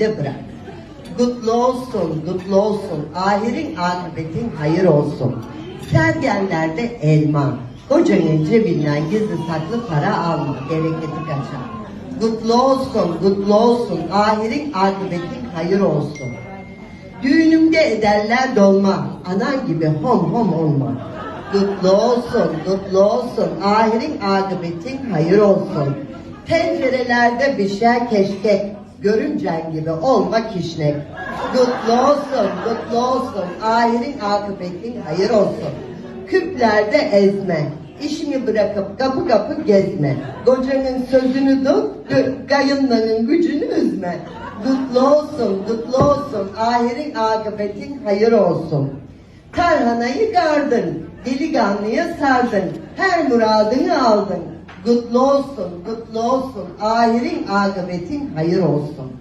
de bırak. Kutlu olsun, kutlu olsun, ahirin akıbetin hayır olsun. Sergenlerde elma, kocanın cebinden gizli saklı para alma, bereketi kaçar. Kutlu olsun, kutlu olsun, ahirin akıbetin hayır olsun. Düğünümde ederler dolma, anan gibi hom hom olma. Kutlu olsun, kutlu olsun, ahirin akıbetin hayır olsun. Tencerelerde pişer keşkek, görümcen gibi olma kişnek. Kutlu olsun, kutlu olsun, ahirin akıbetin hayır olsun. Küplerde ezme, işini bırakıp kapı kapı gezme. Kocanın sözünü tut, kayınların gücünü üzme. Kutlu olsun, kutlu olsun, ahirin akıbetin hayır olsun. Tarhanayı gardın, delikanlıya sardın, her muradını aldın. Kutlu olsun, kutlu olsun, ahirin akıbetin hayır olsun.